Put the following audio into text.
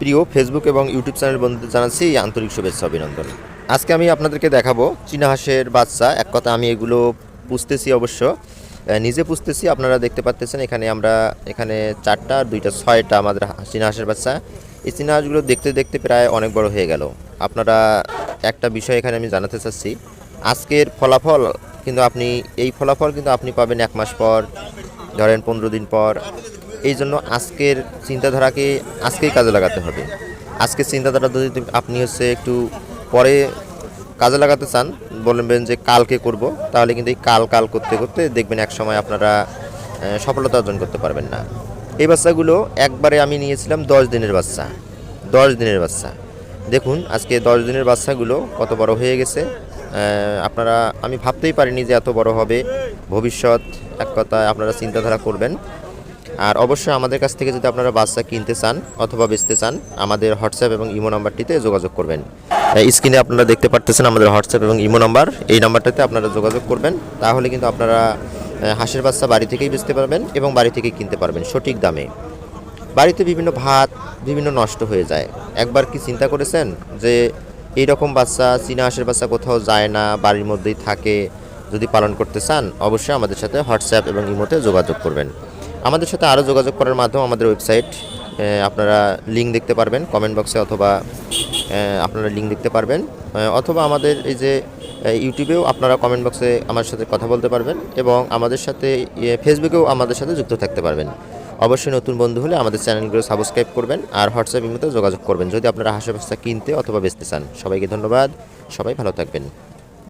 প্রিয় ফেসবুক এবং YouTube channel বন্ধুদের জানাচ্ছি আন্তরিক শুভেচ্ছা, অভিনন্দন। আজকে আমি আপনাদেরকে দেখাবো চীনা হাঁসের বাচ্চা। এক কথা আমি এগুলো পুষতেছি অবশ্য। নিজে পুষতেছি, আপনারা দেখতে পাচ্ছেন এখানে আমরা, এখানে চারটা আর দুইটা, ছয়টা আমাদের চীনা হাঁসের বাচ্চা। এই চীনা হাঁসগুলো দেখতে দেখতে প্রায় অনেক বড় হয়ে গেল। আপনারা একটা বিষয় এখানে আমি জানাতে চাচ্ছি। আজকের ফলাফল কিন্তু আপনি, এই ফলাফল কিন্তু আপনি পাবেন এক মাস পর, ধরেন পনেরো দিন পর। এই জন্য আজকের চিন্তাধারাকে আজকেই কাজে লাগাতে হবে। আজকের চিন্তাধারা যদি আপনি হচ্ছে একটু পরে কাজে লাগাতে চান, বলবেন যে কালকে করব, তাহলে কিন্তু এই কাল কাল করতে করতে দেখবেন এক সময় আপনারা সফলতা অর্জন করতে পারবেন না। এই বাচ্চাগুলো একবারে আমি নিয়েছিলাম দশ দিনের বাচ্চা। দশ দিনের বাচ্চা। দেখুন, আজকে দশ দিনের বাচ্চাগুলো কত বড় হয়ে গেছে। আপনারা আমি ভাবতেই পারিনি যে এত বড় হবে। ভবিষ্যৎ এক কথায় আপনারা চিন্তাধারা করবেন। আর অবশ্যই আমাদের কাছ থেকে যদি আপনারা বাচ্চা কিনতে চান অথবা বেচতে চান, আমাদের হোয়াটসঅ্যাপ এবং ইমো নাম্বারটিতে যোগাযোগ করবেন। স্ক্রিনে আপনারা দেখতে পারতেছেন আমাদের হোয়াটসঅ্যাপ এবং ইমো নাম্বার। এই নাম্বারটাতে আপনারা যোগাযোগ করবেন, তাহলে কিন্তু আপনারা হাঁসের বাচ্চা বাড়ি থেকেই বেচতে পারবেন এবং বাড়ি থেকেই কিনতে পারবেন সঠিক দামে। বাড়িতে বিভিন্ন ভাত, বিভিন্ন নষ্ট হয়ে যায়। একবার কি চিন্তা করেছেন যে এই রকম বাচ্চা চীনা হাঁসের বাচ্চা কোথাও যায় না, বাড়ির মধ্যেই থাকে, যদি পালন করতে চান, অবশ্যই আমাদের সাথে হোয়াটসঅ্যাপ এবং ইমোতে যোগাযোগ করবেন। আমাদের সাথে আরও যোগাযোগ করার মাধ্যমে আমাদের ওয়েবসাইট আপনারা লিঙ্ক দেখতে পারবেন কমেন্ট বক্সে অথবা আপনারা লিঙ্ক দেখতে পারবেন অথবা আমাদের এই যে ইউটিউবেও আপনারা কমেন্ট বক্সে আমার সাথে কথা বলতে পারবেন এবং আমাদের সাথে ফেসবুকেও আমাদের সাথে যুক্ত থাকতে পারবেন। অবশ্যই নতুন বন্ধু হলে আমাদের চ্যানেলগুলো সাবস্ক্রাইব করবেন আর হোয়াটসঅ্যাপ ইমোতে যোগাযোগ করবেন। যদি আপনারা বাচ্চা কিনতে অথবা বেচতে চান, সবাইকে ধন্যবাদ, সবাই ভালো থাকবেন।